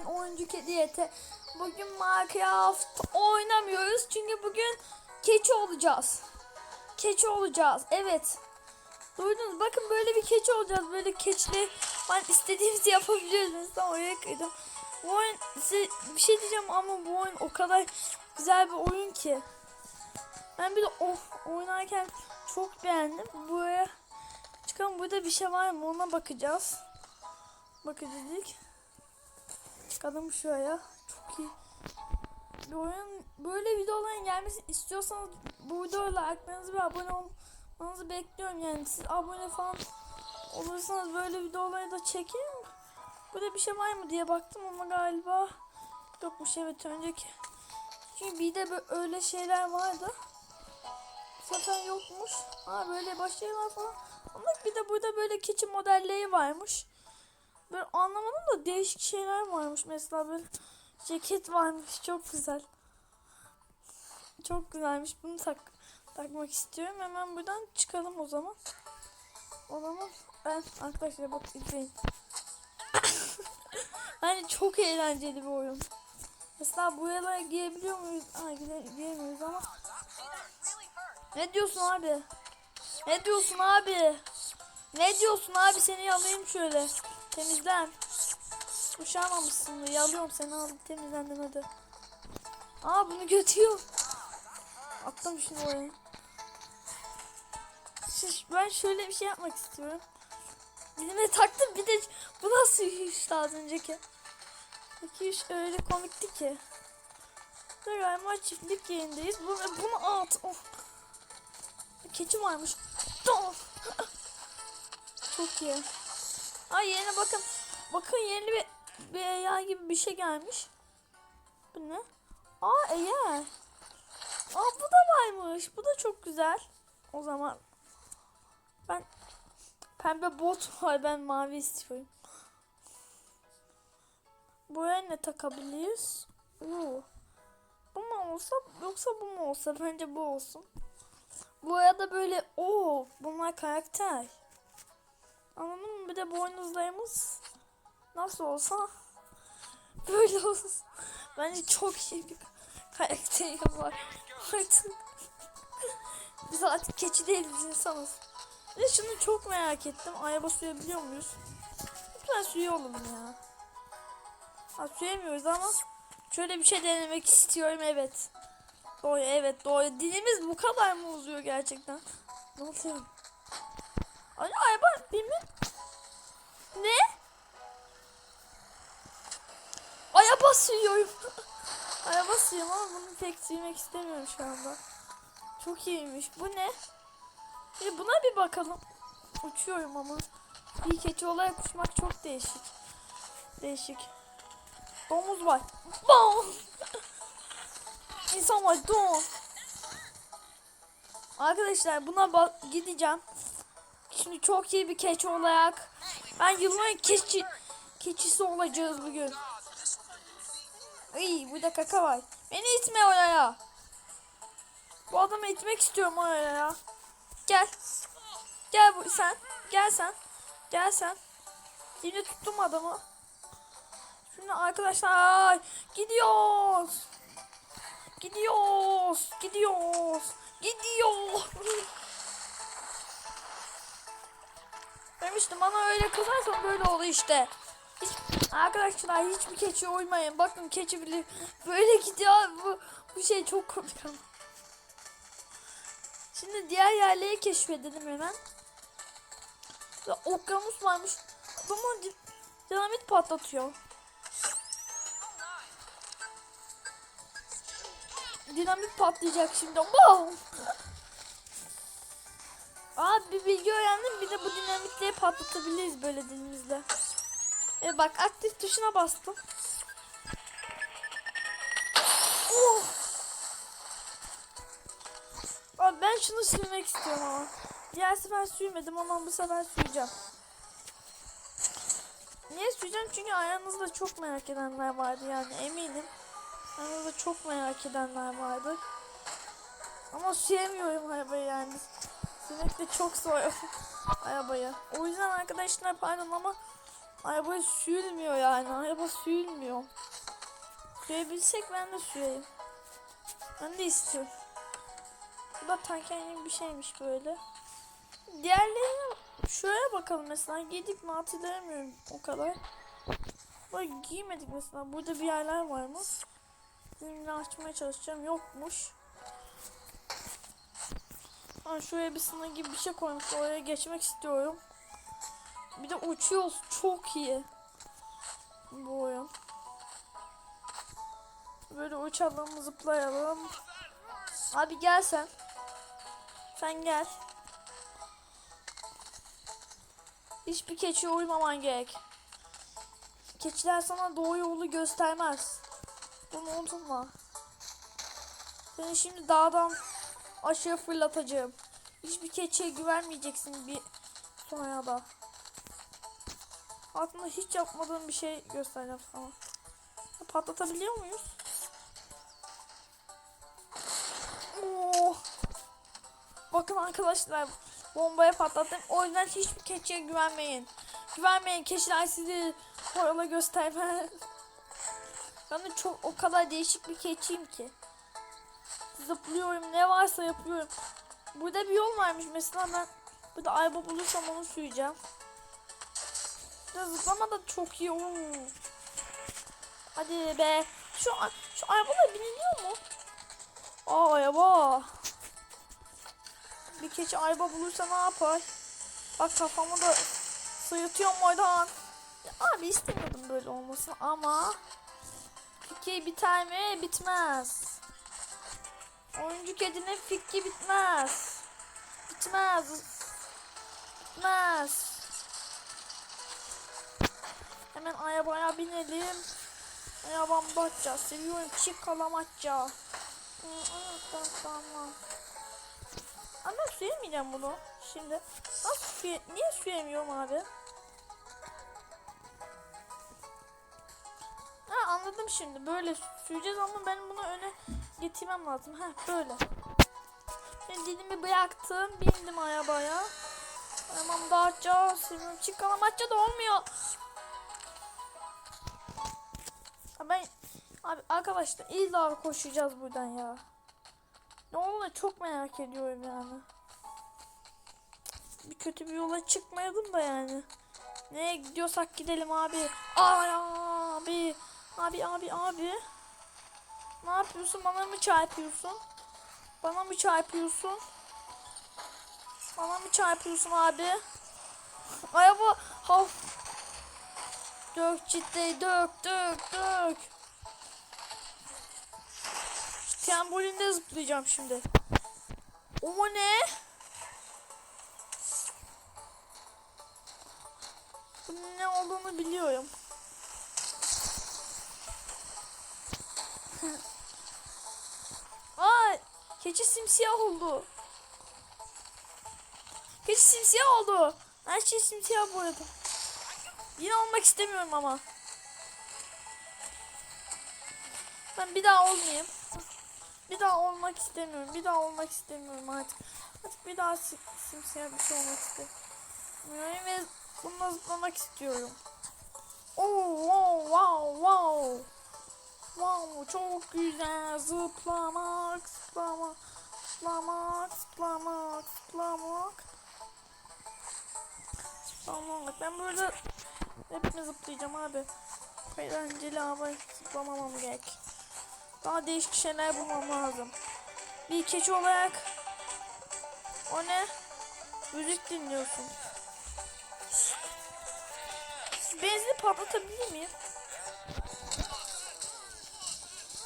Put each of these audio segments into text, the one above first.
ben oyuncu kediyete. Bugün Minecraft oynamıyoruz çünkü bugün keçi olacağız. Keçi olacağız. Evet. Duydunuz bakın böyle bir keçi olacağız. Böyle keçili ben istediğimizi yapabiliyoruz. Mesela oraya kıydım. Bu oyun size bir şey diyeceğim ama bu oyun o kadar güzel bir oyun ki. Ben bir de oh, oynarken çok beğendim. Buraya çıkalım burada bir şey var mı ona bakacağız. Bakacağız. Çıkalım şuraya. Çok iyi. Bir oyun böyle videoların gelmesi istiyorsanız bu videoyla aklınızı ve abone olmanızı bekliyorum yani siz abone falan olursanız böyle videoları da çekeyim. Burada bir şey var mı diye baktım ama galiba yokmuş evet önceki. Çünkü bir de böyle öyle şeyler vardı. Sefer yokmuş. Ha böyle başlayıyorlar falan. Ama bir de burada böyle keçi modelleri varmış. Ben anlamadım da değişik şeyler varmış. Mesela böyle ceket varmış. Çok güzel. Çok güzelmiş. Bunu tak takmak istiyorum. Hemen buradan çıkalım o zaman. O zaman ben arkadaşlar bak izleyin. hani çok eğlenceli bir oyun. Mesela bu buralara girebiliyor muyuz? Gire, giremiyoruz ama. Ne diyorsun abi? Ne diyorsun abi? Ne diyorsun abi seni yalayayım şöyle. Temizlen. Uşamamışsın. Yalıyorum seni aldım temizlendim hadi. Aa bunu götüyor. Attım şunu oraya. Şiş, Ben şöyle bir şey yapmak istiyorum. Dilime taktım bir de bu nasıl işte az önceki. İki üç öyle komikti ki. Dur galiba çiftlik yerindeyiz. Bu, bunu at. Of. Keçi varmış. Of. Çok iyi. Ay yerine bakın. Bakın yeni bir, bir eğer gibi bir şey gelmiş. Bu ne? Aa eğer. Aa bu da varmış. Bu da çok güzel. O zaman ben pembe bot var. Ben mavi istiyorum. Buraya ne takabiliriz? Oo. Bu mu olsa yoksa bu mu olsa? Bence bu olsun. Bu arada böyle o bunlar karakter. Anladın mı? Bir de boynuzlarımız nasıl olsa böyle olsun. Bence çok iyi bir karakteri var. Artık biz artık keçi değiliz insanız. De şunu çok merak ettim. Araba suyabiliyor muyuz? Lütfen suyu olalım ya. Ha suyamıyoruz ama şöyle bir şey denemek istiyorum evet. Doğru evet doğru. Dilimiz bu kadar mı uzuyor gerçekten? Ne oluyor? Ay araba bilmem. Ne? Araba sürüyorum. araba sürüyorum ama bunu pek sürmek istemiyorum şu anda. Çok iyiymiş. Bu ne? Bir buna bir bakalım. Uçuyorum ama. Bir keçi olarak uçmak çok değişik. Değişik. Domuz var. Bam! İnsan var. Dom. Arkadaşlar buna gideceğim. Şimdi çok iyi bir keçi olarak ben yılların keçi keçisi olacağız bugün. İyi burada kaka var. Beni itme oraya. Bu adamı itmek istiyorum oraya ya. Gel. Gel bu sen. Gel sen. Gel sen. Yine tuttum adamı. Şimdi arkadaşlar gidiyoruz. Gidiyoruz. Gidiyoruz. Gidiyor. Demiştim bana öyle kızarsan böyle olur işte. Hiç, arkadaşlar hiçbir keçi uymayın. Bakın keçi bile böyle gidiyor. Bu, bu şey çok komik ama. Şimdi diğer yerleri keşfedelim hemen. Ve okyanus varmış. Ama di- dinamit patlatıyor. Dinamit patlayacak şimdi. Wow! Aa bir bilgi öğrendim. Bir de bu dinamitleri patlatabiliriz böyle dilimizle. E bak aktif tuşuna bastım. Oh! Abi ben şunu sürmek istiyorum ama. Diğer sefer sürmedim ama bu sefer süreceğim. Niye süreceğim? Çünkü aranızda çok merak edenler vardı yani eminim. Aranızda çok merak edenler vardı. Ama süremiyorum arabayı yani. De çok zor arabayı. O yüzden arkadaşlar pardon ama Araba sürülmüyor yani. Araba sürülmüyor. Sürebilsek ben de süreyim. Ben de istiyorum. Bu da tanker gibi bir şeymiş böyle. Diğerlerine şuraya bakalım mesela. Giydik mi hatırlayamıyorum o kadar. Bak giymedik mesela. Burada bir yerler var mı? Şimdi açmaya çalışacağım. Yokmuş. Ha, şuraya bir sınır gibi bir şey koymuş. Oraya geçmek istiyorum. Bir de uçuyoruz. Çok iyi. Bu oyun. Böyle uçalım, zıplayalım. Abi gel sen. Sen gel. Hiçbir keçiye uymaman gerek. Keçiler sana doğru yolu göstermez. Bunu unutma. Seni şimdi dağdan aşağı fırlatacağım. Hiçbir keçiye güvenmeyeceksin bir sonra da. Aslında hiç yapmadığım bir şey göstereceğim sana. Patlatabiliyor muyuz? Oo. Bakın arkadaşlar bombaya patlattım. O yüzden hiçbir keçiye güvenmeyin. Güvenmeyin keçiler sizi yola göstermez. Ben de çok o kadar değişik bir keçiyim ki. Zıplıyorum ne varsa yapıyorum. Burada bir yol varmış mesela ben burada araba bulursam onu süreceğim. Ya zıplama da çok iyi. Oo. Hadi be. Şu şu arabalar biniliyor mu? Aa araba. Bir keçi araba bulursa ne yapar? Bak kafamı da sıyırtıyorum oradan. Abi istemiyordum böyle olmasını ama fikir biter mi? Bitmez. Oyuncu kedinin fikri bitmez. Bitmez. Bitmez. Hemen arabaya binelim. Arabamda açacağız. Seviyorum çiğ kalamatça. Ama ben süremeyeceğim bunu. Şimdi. Nasıl süre Niye süremiyorum abi? Ha anladım şimdi. Böyle süreceğiz ama benim bunu öne getirmem lazım. Ha böyle. Şimdi dilimi bıraktım. Bindim arabaya. Tamam dağıtacağız. Şimdi çıkalamatça da olmuyor. Ben abi arkadaşlar illa koşacağız buradan ya. Ne olduğunu çok merak ediyorum yani. Bir kötü bir yola çıkmayalım da yani. Nereye gidiyorsak gidelim abi. Ay abi. Abi abi abi. Ne yapıyorsun? Bana mı çarpıyorsun? Bana mı çarpıyorsun? Bana mı çarpıyorsun abi? Araba haf. Dök ciddi dök dök dök. Trambolinde zıplayacağım şimdi. O ne? Bunun ne olduğunu biliyorum. Keçi simsiyah oldu. Keçi simsiyah oldu. Her şey simsiyah boyadı. Yine olmak istemiyorum ama. Ben bir daha olmayayım. Bir daha olmak istemiyorum. Bir daha olmak istemiyorum artık. Artık bir daha sim simsiyah bir şey olmak istemiyorum. Ve bununla zıplamak istiyorum. Oo, Çok güzel. Zıplamak, zıplamak, zıplamak, zıplamak, zıplamak. Zıplamak. Ben böyle hepimiz zıplayacağım abi. Eğlenceli ama zıplamamam gerek. Daha değişik şeyler bulmam lazım. Bir keçi olarak o ne? Müzik dinliyorsun. Benzini patlatabilir miyim?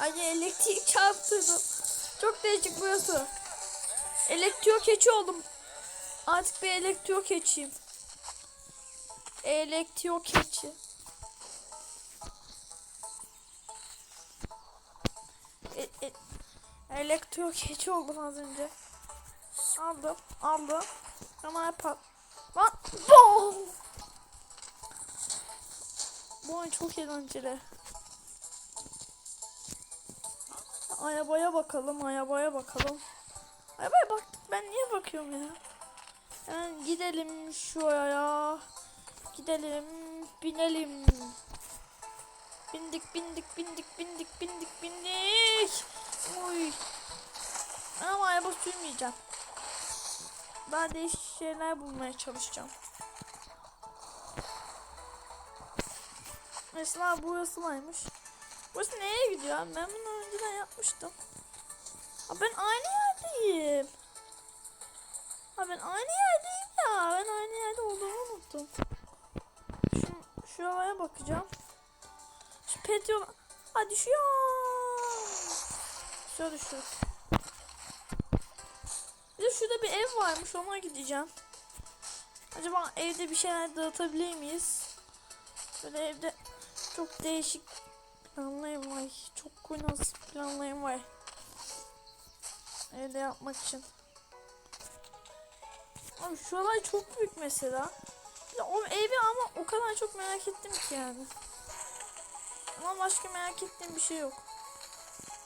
Ay elektrik çarptırdım. Çok değişik burası. Elektrik keçi oldum. Artık bir elektrik keçiyim. Elektrik keçi. E, e, elektrik keçi oldum az önce. Aldım, aldım. Ama yapar. Lan, boom! Bu oyun çok eğlenceli. Arabaya bakalım, arabaya bakalım. Arabaya baktık ben niye bakıyorum ya? Yani gidelim şuraya. Gidelim. binelim. Bindik bindik bindik bindik bindik bindik. Uy. Ama araba sürmeyeceğim. Daha değişik şeyler bulmaya çalışacağım. Mesela burası varmış. Burası nereye gidiyor? Ben bunu önceden yapmıştım. Ha ben aynı yerdeyim. Ha ben aynı yerdeyim ya. Ben aynı yerde olduğumu unuttum. Şu, şuraya bakacağım. Şu pet yol... Ha düşüyor. Şöyle düşüyor. Bir de şurada bir ev varmış. Ona gideceğim. Acaba evde bir şeyler dağıtabilir miyiz? Böyle evde çok değişik planlarım var. Çok kurnaz planlarım var. Evde yapmak için. Abi şuralar çok büyük mesela. O evi ama o kadar çok merak ettim ki yani. Ama başka merak ettiğim bir şey yok.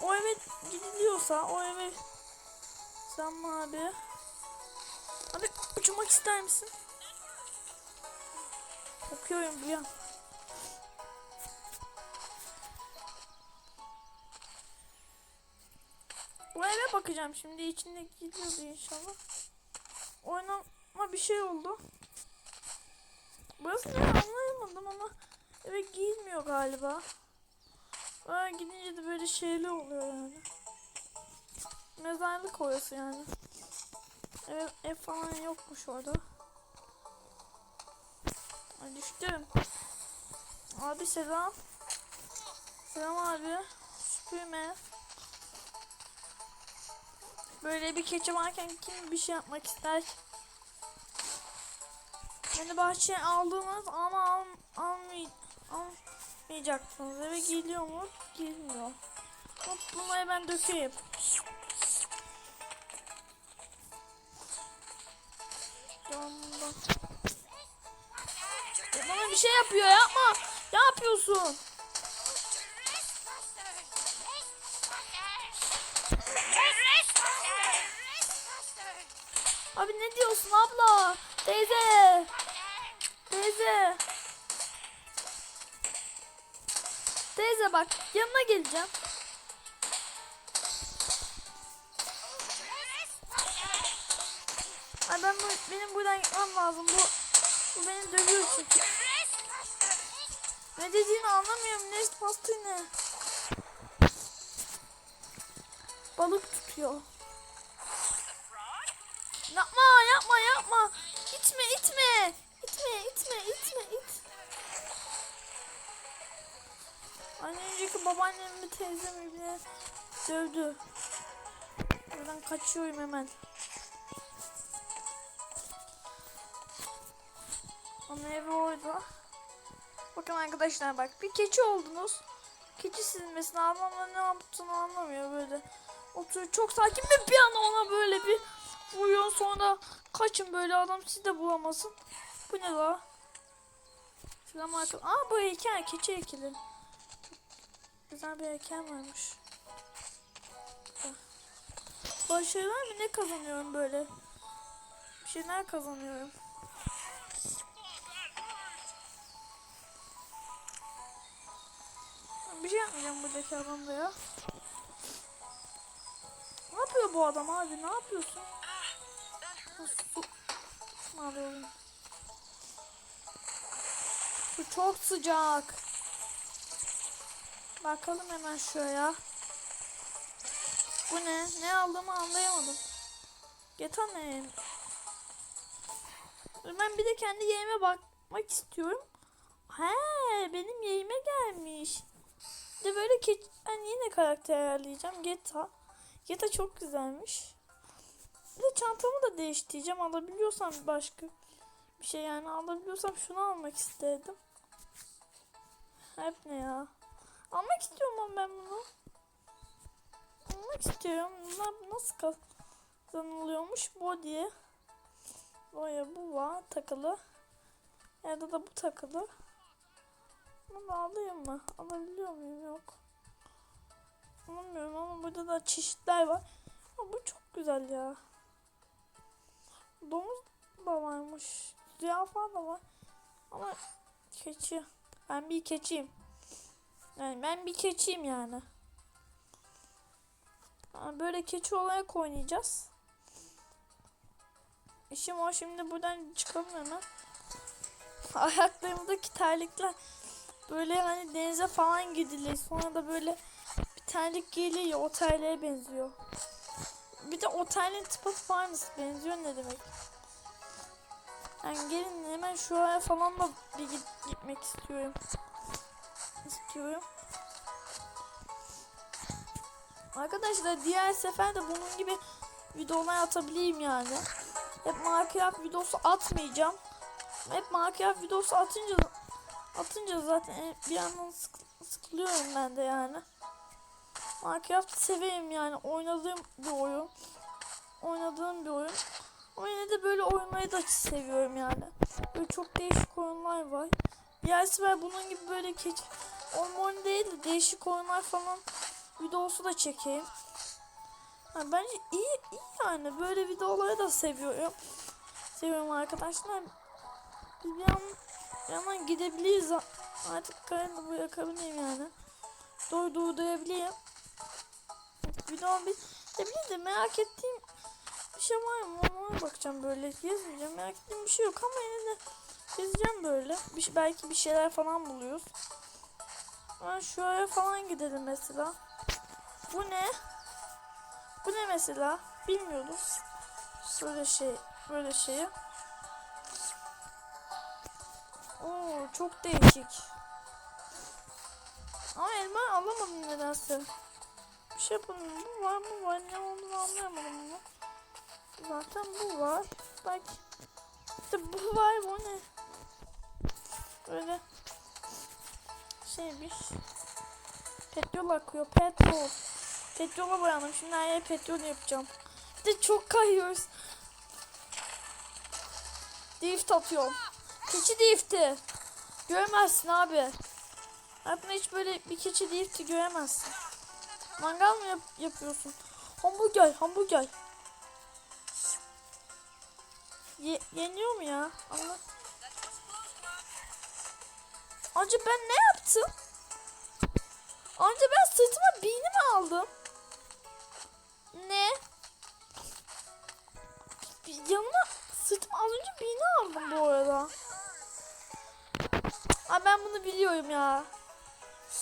O eve gidiliyorsa o eve sen abi. Abi uçmak ister misin? Okuyorum bir Bu eve bakacağım şimdi içinde gidiyordu inşallah. Oynama bir şey oldu. Burası ne anlayamadım ama eve giyilmiyor galiba. Böyle gidince de böyle şeyli oluyor yani. Mezarlık orası yani. Ev, ev falan yokmuş orada. Ay düştüm. Abi selam. Selam abi. Süpürme. Böyle bir keçi varken kim bir şey yapmak ister? ki? Beni bahçeye aldınız ama al, almay, almayacaksınız. Eve geliyor mu? Gelmiyor. Hop bunları ben dökeyim. Bana bir şey yapıyor yapma. Ne yapıyorsun? Teyze. Teyze. Teyze bak yanına geleceğim. Ay ben bu, benim buradan gitmem lazım. Bu, bu beni dövüyor çünkü. Ne dediğini anlamıyorum. Ne bastı ne? Balık tutuyor. Yapma yapma yapma. İtme itme. İtme itme itme it. Az önceki babaannemi teyzemi bile dövdü. Buradan kaçıyorum hemen. Ama evi orada. Bakın arkadaşlar bak bir keçi oldunuz. Keçi silmesini ablamla ne yaptığını anlamıyor böyle. Oturuyor çok sakin ve bir anda ona böyle bir vuruyor sonra kaçın böyle adam sizi de bulamasın. Bu ne la? Selam arkadaşlar. Aa bu heykel keçi heykeli. Güzel bir heykel varmış. Başarılar mı ne kazanıyorum böyle? Bir şeyler kazanıyorum. Bir şey yapmayacağım buradaki adamda ya. Ne yapıyor bu adam abi? Ne yapıyorsun? Su. Su çok sıcak. Bakalım hemen şuraya. Bu ne? Ne aldığımı anlayamadım. Geta ne? Ben bir de kendi yeğime bakmak istiyorum. He, benim yeğime gelmiş. De böyle ki ben yine karakter ayarlayacağım. Geta. Geta çok güzelmiş. De çantamı da değiştireceğim. Alabiliyorsam başka bir şey yani alabiliyorsam şunu almak isterdim. Hep ne ya? Almak istiyorum ama ben bunu. Almak istiyorum. Bunlar nasıl kazanılıyormuş? Body'ye. Boya bu var takılı. Ya da da bu takılı. Bunu alayım mı? Alabiliyor muyum? Yok. Anlamıyorum ama burada da çeşitler var. Ama bu çok güzel ya. Domuz da varmış. Zürafa da var. Ama Keçi. Ben bir keçiyim. Yani ben bir keçiyim yani. Ha, Böyle keçi olarak oynayacağız. İşim o şimdi buradan çıkalım hemen. Ayaklarımdaki terlikler böyle hani denize falan gidilir. Sonra da böyle bir terlik geliyor o terliğe benziyor. Bir de otelin tıpı var mı? Benziyor ne demek? Yani gelin hemen şuraya falan da bir git- gitmek istiyorum. İstiyorum. Arkadaşlar diğer sefer de bunun gibi videolar atabileyim yani. Hep Minecraft videosu atmayacağım. Hep Minecraft videosu atınca atınca zaten bir yandan sık, sıkılıyorum ben de yani. Minecraft severim yani oynadığım bir oyun. Oynadığım bir oyun. Ama yine de böyle oynamayı da seviyorum yani. Böyle çok değişik oyunlar var. Diğer sefer bunun gibi böyle keç oyun değil de değişik oyunlar falan videosu da çekeyim. Ha, bence iyi, iyi yani. Böyle videoları da seviyorum. Seviyorum arkadaşlar. Bir, yan, bir yandan gidebiliriz. Artık karını bırakabilirim yani. Doğru durdurabilirim. Video bir ne bileyim de merak ettiğim bir şey var mı? Ona bakacağım böyle. Gezmeyeceğim. Merak ettiğim bir şey yok ama yine de gezeceğim böyle. Bir, şey- belki bir şeyler falan buluyoruz. Ben şuraya falan gidelim mesela. Bu ne? Bu ne mesela? Bilmiyoruz. Böyle şey, böyle şeyi. Oo, çok değişik. Ama elma alamadım nedense. Şey yapalım. Bu var mı var ne olduğunu anlayamadım bunu. Zaten bu var. Bak. İşte bu var bu ne? Böyle şeymiş. Petrol akıyor. Petrol. Petrola boyandım. Şimdi her petrol yapacağım. De çok kayıyoruz. Drift atıyorum. Keçi drifti. Göremezsin abi. Hayatında hiç böyle bir keçi drifti göremezsin. Mangal mı yap- yapıyorsun? Hamburger, hamburger. Ye- yeniyor mu ya? Anlat. Anca ben ne yaptım? Anca ben sırtıma biğni mi aldım? Ne? Bir yanına sırtıma az önce biğni aldım bu arada. Aa, ben bunu biliyorum ya.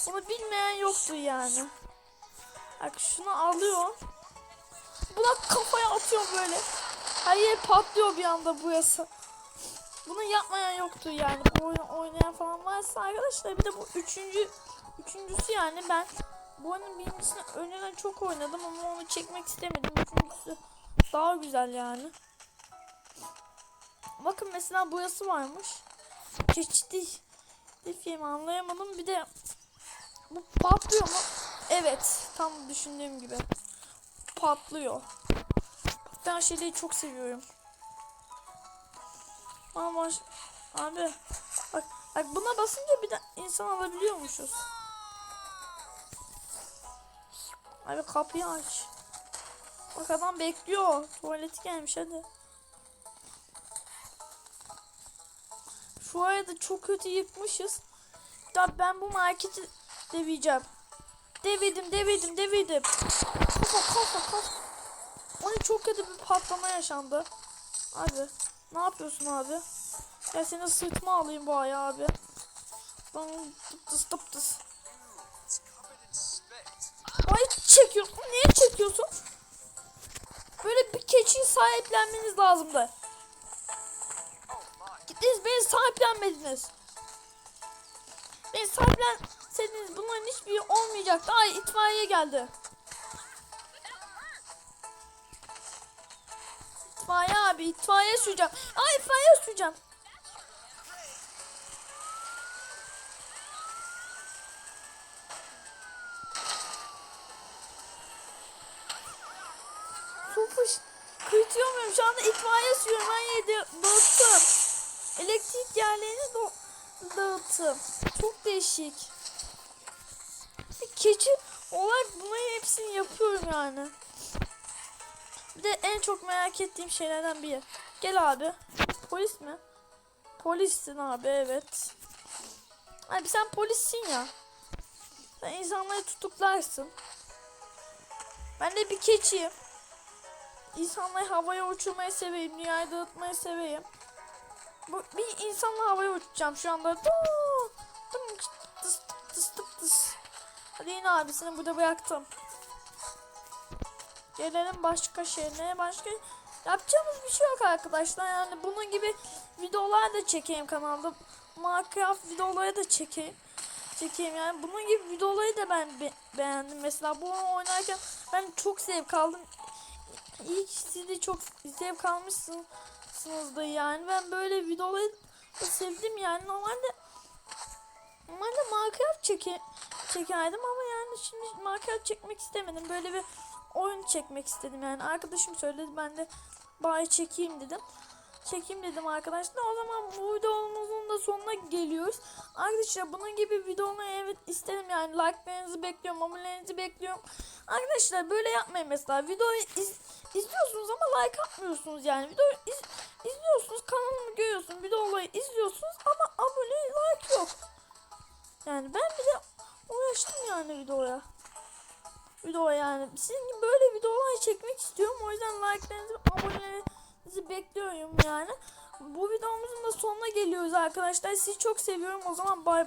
Bunu bilmeyen yoktu yani. Bak şunu alıyorum. Buna kafaya atıyorum böyle. Hayır patlıyor bir anda burası. Bunu yapmayan yoktu yani. Bu oyunu oynayan falan varsa arkadaşlar bir de bu üçüncü üçüncüsü yani ben bu oyunun birincisini önceden çok oynadım ama onu çekmek istemedim. Üçüncüsü daha güzel yani. Bakın mesela boyası varmış. Çeşitli bir film anlayamadım. Bir de bu patlıyor mu? Evet. Tam düşündüğüm gibi. Patlıyor. Ben şeyleri çok seviyorum. Ama abi bak, bak buna basınca bir de insan alabiliyormuşuz. Abi kapıyı aç. Bak adam bekliyor. Tuvaleti gelmiş hadi. Şu arada çok kötü yıkmışız. Ya ben bu marketi deveceğim. Devirdim, devirdim, devirdim. Kafa, kafa, kafa. O ne çok kötü bir patlama yaşandı. Abi, ne yapıyorsun abi? Ya seni sırtıma alayım bu ayağı abi. Lan tıptıs tıptıs. Ay çekiyorsun. Niye çekiyorsun? Böyle bir keçiyi sahiplenmeniz lazımdı. Gittiniz beni sahiplenmediniz. Beni sahiplenseydiniz bunların hiçbiri olmayacaktı. Ay itfaiye geldi. İtfaiye abi itfaiye süreceğim. Ay itfaiye süreceğim. Sofuş kıytıyor muyum? Şu anda itfaiye sürüyorum. Ben yedi dağıttım. Elektrik yerlerini do dağıttım. Çok değişik. Keçi olarak bunların hepsini yapıyorum yani. Bir de en çok merak ettiğim şeylerden biri. Gel abi. Polis mi? Polissin abi evet. Abi sen polissin ya. Sen insanları tutuklarsın. Ben de bir keçiyim. İnsanları havaya uçurmayı seveyim. Dünyayı dağıtmayı seveyim. Bu, bir insanla havaya uçacağım şu anda. Tıs, tıs, tıs, tıs. Hadi abisini burada bıraktım. Gelelim başka şeylere. Başka yapacağımız bir şey yok arkadaşlar. Yani bunun gibi videolar da çekeyim kanalda. Minecraft videoları da çekeyim. Çekeyim yani bunun gibi videoları da ben be- beğendim. Mesela bu oynarken ben çok zevk aldım. İyi siz de çok zevk almışsınızdır yani. Ben böyle videoları da sevdim yani. Normalde normalde Minecraft çeke, çekerdim ama yani şimdi Minecraft çekmek istemedim. Böyle bir oyun çekmek istedim yani. Arkadaşım söyledi ben de bari çekeyim dedim. Çekeyim dedim arkadaşlar. O zaman bu videomuzun da sonuna geliyoruz. Arkadaşlar bunun gibi videoları evet isterim yani. Like'larınızı bekliyorum, abonelerinizi bekliyorum. Arkadaşlar böyle yapmayın mesela. Videoyu iz- izliyorsunuz ama like atmıyorsunuz yani. Videoyu iz- izliyorsunuz, kanalımı görüyorsunuz, videoları izliyorsunuz ama abone like yok. Yani ben bile uğraştım yani videoya. Video yani. Sizin gibi böyle videolar çekmek istiyorum. O yüzden like'larınızı, abonelerinizi bekliyorum yani. Bu videomuzun da sonuna geliyoruz arkadaşlar. Sizi çok seviyorum. O zaman bay